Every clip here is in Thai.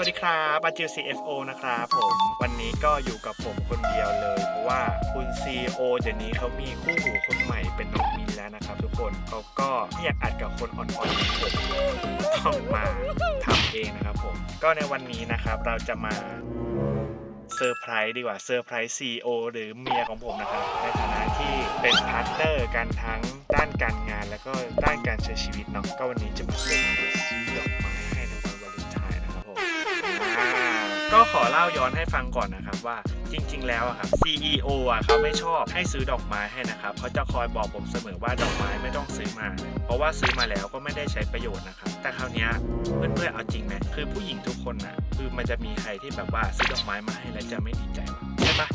วัสดีครับอาจิว CFO นะครับผมวันนี้ก็อยู่กับผมคนเดียวเลยเพราะว่าคุณ CEO เดี๋ยวนี้เขามีคู่หูคนใหม่เป็นน้องมินแล้วนะครับ ทุกคนเขาก็ไม่อยากอัดกับคนอ่อนๆอย่างผมต้องมาทำเองนะครับผม ก็ในวันนี้นะครับเราจะมาเซอร์ไพรส์ดีกว่าเซอร์ไพรส์ CEO หรือเมียของผมนะครับ ในฐานะที่เป็นพาร์ทเนอร์กันทั้งด้านการงานแล้วก็ด้านการใช้ชีวิตเนาะก็วันนี้จะมาเซอร์ไพรส์ดอกไม้ ก็ขอเล่าย้อนให้ฟังก่อนนะครับว่าจริง ๆ แล้วอะครับ CEO อะเขาไม่ชอบให้ซื้อดอกไม้ให้นะครับเขาจะคอยบอกผมเสมอว่าดอกไม้ไม่ต้องซื้อมา เพราะว่าซื้อมาแล้วก็ไม่ได้ใช้ประโยชน์นะครับ แต่คราวนี้เพื่อนๆเอาจริงไหมคือผู้หญิงทุกคนอะคือมันจะมีใครที่แบบว่าซื้อดอกไม้มาให้แล้วจะไม่ดีใจวะใช่ปะ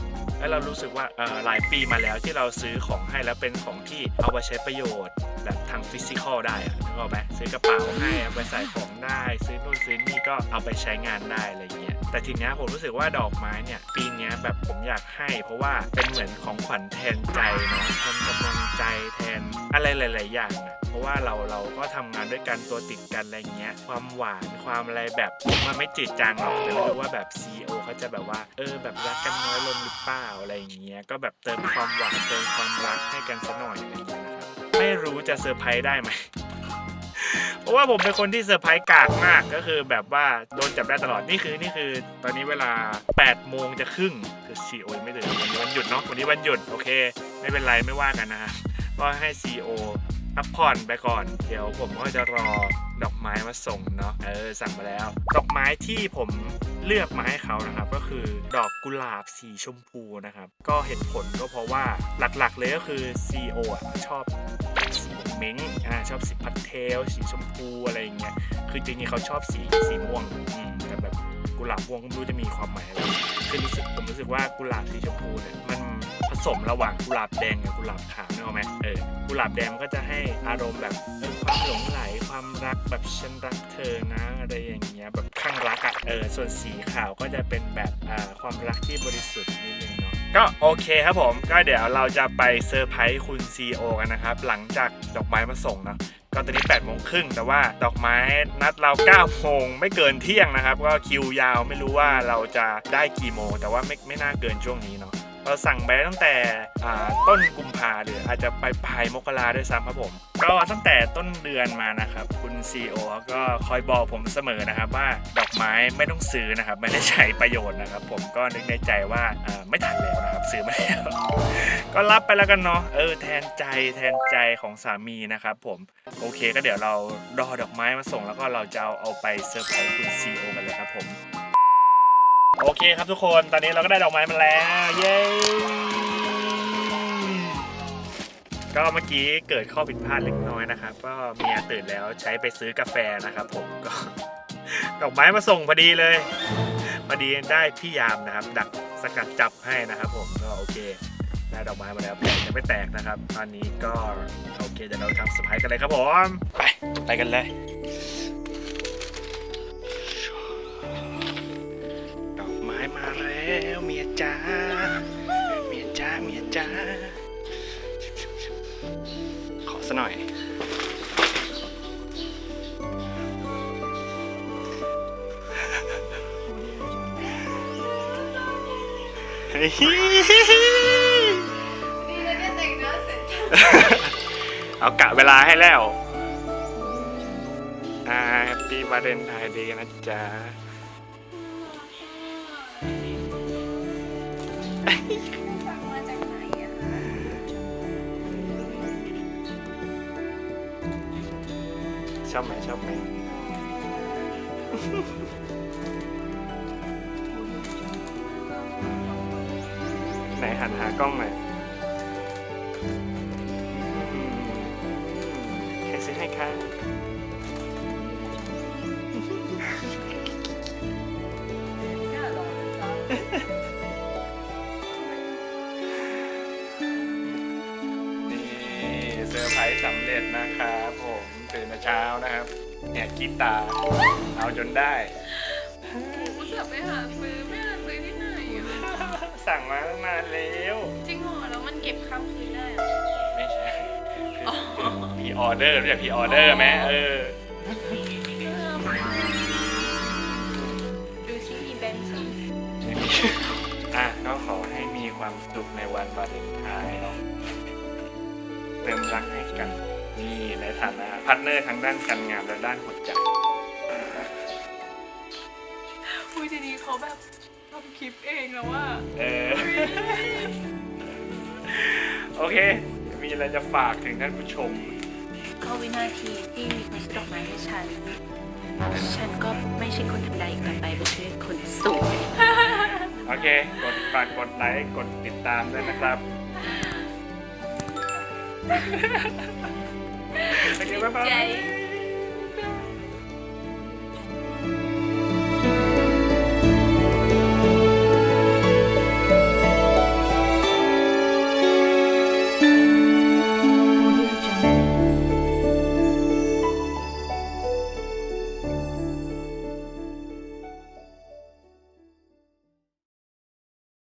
แล้วเรารู้สึกว่าหลายปีมาแล้วที่เราซื้อของให้แล้วเป็นของที่เอาไปใช้ประโยชน์แบบทางฟิสิกอลได้อะนึกออกไหมซื้อกระเป๋าให้เอาไปใส่ของได้ ซื้อนู่นซื้อนี่ก็เอาไปใช้งานได้อะไรเงี้ยแต่ทีเนี้ยผมรู้สึกว่าดอกไม้เนี่ยปีเนี้ยแบบผมอยากให้ เพราะว่าเป็นเหมือนของขวัญแทนใจเนาะแทนกำลังใจแทนอะไรหลาย ๆ อย่างอะเพราะ ว่าเราเราก็ทำงานด้วยกันตัวติดกันอะไรเงี้ย ความหวานความอะไรแบบมันไม่จืดจางหรอกแต่ไม่รู้ว่าแบบ CEO เขาจะแบบว่า เออ แบบรักกันน้อยลงหรือเปล่าอะไรเงี้ยก็แบบเติมความหวานเติมความรักให้กันสักหน่อยอะไรเงี้ยนะครับไม่รู้จะเซอร์ไพรส์ได้ไหมเพราะว่าผมเป็นคนที่เซอร์ไพรส์กากมากก็คือแบบว่าโดนจับได้ตลอดนี่คือนี่คือ ตอนนี้เวลา8โมงจะครึ่งคือ CEO ยังไม่ตื่นวันนี้วันหยุดเนาะวันนี้วันหยุดโอเค ไม่เป็นไรไม่ว่ากันนะก็ให้ CEO พักผ่อนไปก่อน เดี๋ยวผมก็จะรอดอกไม้มาส่งเนาะเออสั่งมาแล้ว ดอกไม้ที่ผมเลือกมาให้เขานะครับ ก็คือดอกกุหลาบสีชมพูนะครับ ก็เหตุผลก็เพราะว่าหลักๆเลยก็คือ CEO อะชอบสีเม้งอ่าชอบสีพัสเทลสีชมพูอะไรอย่างเงี้ยคือจริงๆเขาชอบสีสีม่วงอืมแต่แบบกุหลาบม่วงก็ไม่รู้จะมีความหมายอะไรคือรู้สึกผมรู้สึกว่ากุหลาบสีชมพูเนี่ยมัน สมระหว่างกุหลาบแดงกับกุหลาบขาวนึกออกไหมเออกุหลาบแดงมันก็จะให้อารมณ์แบบเออความหลงไหลความรักแบบฉันรักเธอนะอะไรอย่างเงี้ยแบบข้างรักอะ่ะเออส่วนสีขาวก็จะเป็นแบบอ่าความรักที่บริสุทธิ์นิดนึงเนาะก็โอเคครับผม ก็เดี๋ยวเราจะไปเซอร์ไพรส์คุณ CEO กันนะครับ หลังจากดอกไม้มาส่งเนาะก็ตอนนี้8โมงครึ่งแต่ว่าดอกไม้นัดเรา9โมงไม่เกินเที่ยงนะครับ ก็คิวยาวไม่รู้ว่าเราจะได้กี่โมง แต่ว่าไม่ไม่น่าเกินช่วงนี้เนาะ เราสั่งไปตั้งแต่ต้นกุมภาหรืออาจจะไปปลายมกราด้วยซ้ำครับผม ก็ตั้งแต่ต้นเดือนมานะครับ คุณ CEO ก็คอยบอกผมเสมอนะครับ ว่าดอกไม้ไม่ต้องซื้อนะครับ ไม่ได้ใช้ประโยชน์นะครับ ผมก็นึกในใจว่าอ่าไม่ทันแล้วนะครับซื้อมาแล้วก็รับไปแล้วกันเนาะเออแทนใจแทนใจของสามีนะครับผมโอเคก็เดี๋ยวเรารอดอกไม้มาส่งแล้วก็เราจะเอาเอาไปเซอร์ไพรส์คุณซีโอกันเลยครับผม โอเคครับทุกคนตอนนี้เราก็ได้ดอกไม้มาแล้ว เย้ก็เมื่อกี้เกิดข้อผิดพลาดเล็กน้อยนะครับ ก็เมียตื่นแล้วใช้ไปซื้อกาแฟนะครับ ผมก็ดอกไม้มาส่งพอดีเลยพอดีได้พี่ยามนะครับ ดักสกัดจับให้นะครับ ผมก็โอเคได้ดอกไม้มาแล้วแผลยังไม่แตกนะครับตอนนี้ก็โอเคเดี๋ยวเราทำสไพร์กันเลยครับผมไปไปกันเลย แล้วเมียจ้าเมียจ้าเมียจ้าขอสะหน่อยเฮ้ยดีนะเนี่ยแต่งหน้าเสร็จเอากะเวลาให้แล้วอ่าแฮปปี้วาเลนไทน์ดีนะจ๊ะ ฟังมาจากไหนอะคะชอบไหมชอบไหมไหนหันหากล้องหน่อยใครซื้อให้คะ เช้านะครับเนี่ยกีตาร์เอาจนได้ กูจะไปหาซื้อไม่หาซื้อที่ไหนอะสั่งมาตั้งนานแล้วจริงเหรอแล้วมันเก็บข้ามคืนได้เหรอไม่ใช่พีออเดอร์รู้จักพีออเดอร์ไหมเอออะก็ขอให้มีความสุขในวันวาเลนไทน์เนาะเติมรักให้กัน นี่ในฐานะพาร์ทเนอร์ทั้งด้านการงานและด้านหัวใจอุ้ยทีนี้เขาแบบทำคลิปเองแล้วว่าเออ โอเค มีอะไรจะฝากถึงท่านผู้ชม ก็วินาทีที่มีคนซื้อดอกไม้ให้ฉัน ฉันก็ไม่ใช่คนธรรมดาอีกต่อไปเป็นเช่นคนสวยโอเค กดฝากกดไลค์ กดติดตามด้วยนะครับ โอเคบ๊ายบาย